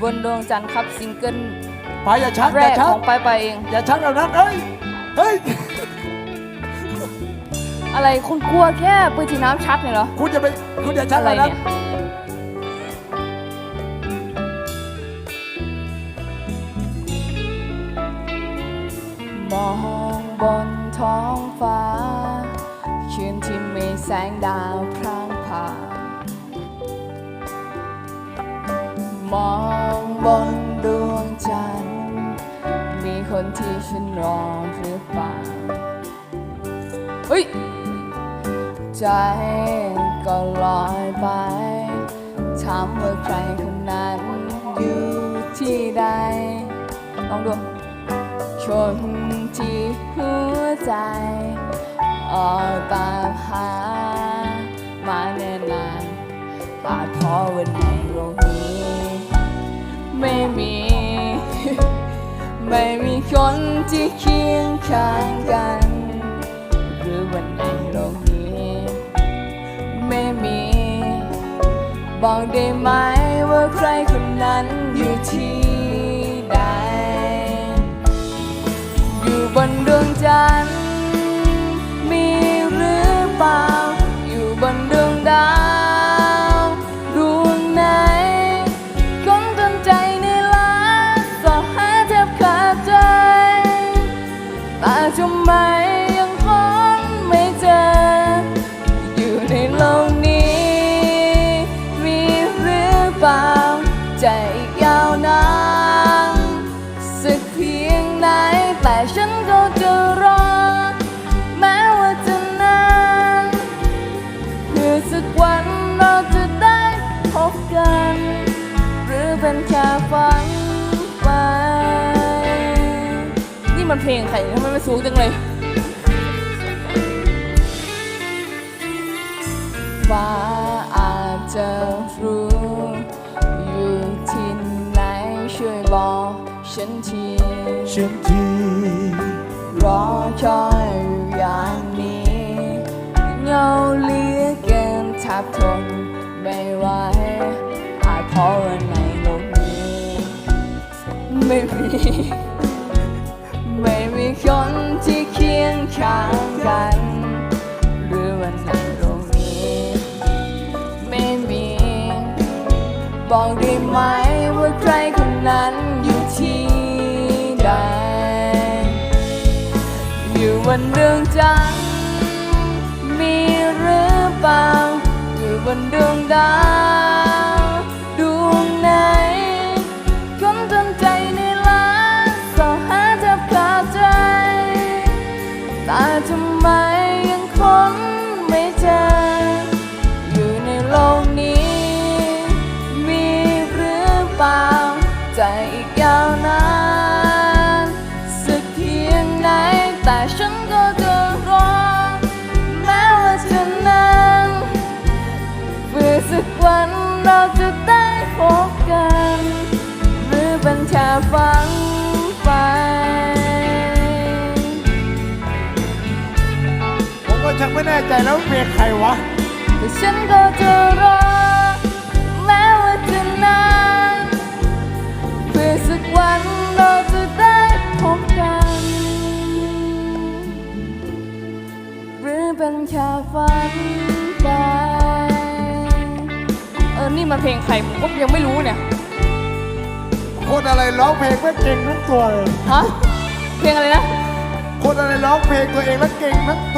บนดวงจันทร์ครับซิงเกิลไปอย่าชักแรอย่ากชัขกองไปไปเอง อย่าชักเอานั้นเฮ้ยเฮ้ยอะไรคุณกลัวแค่ปืนฉีดน้ำชัดเนี่ยเหรอ คุณจะไปคุณอย่าชักอะไรเอานั้นเนี่ย มองบนท้องฟ้า คืนที่มีแสงดาวพร่างพรา มองบนดวงจันทร์มีคนที่ฉันรอหรือเปล่าเฮ้ย ใจก็ลอยไปถามว่าใครคนนั้นอยู่ที่ใดลองดูคนที่หัวใจออกตามหามาแน่นานอาจเพราะวันนี้ ไม่มีคนที่เคียงข้างกัน หรือวันในโลกนี้ ไม่มี บอกได้ไหมว่าใครคนนั้นอยู่ที่ มันเพลงใครทำไมมันสูงจังเลยฟ้าอาจจะรู้อยู่ที่ไหนช่วยบอกฉันทีฉันทีรอคอยอยู่อย่างนี้เงาเหลือเกินทับทนไม่ไหวอาจเพราะว่าในโลกนี้ ไม่มี บอกได้ไหมว่าใครคนนั้นอยู่ที่ใด อยู่บนเรื่องจันทร์มีหรือเปล่า อยู่บนดวงดาวดวงไหนคนจนใจในล้านสอหาแทบขาใจต่ทำไม เปล่า ใจอีกยาวนาน สักเพียงไหน แต่ฉันก็จะรอ แม้ว่าจะนานเพื่อสักวันเราจะได้พบกัน หรือเป็นแค่ฝันไปผมก็ชักไม่แน่ใจแล้วเพลงใครวะ แต่ฉันก็จะรอ เป็นแค่ฝันไปเออ นี่มันเพลงใครผมก็ยังไม่รู้เนี่ย คนอะไรร้องเพลงไม่เก่งทั้งตัวเลย ฮะ เพลงอะไรนะ คนอะไรร้องเพลงตัวเองแล้วเก่งทั้งตัว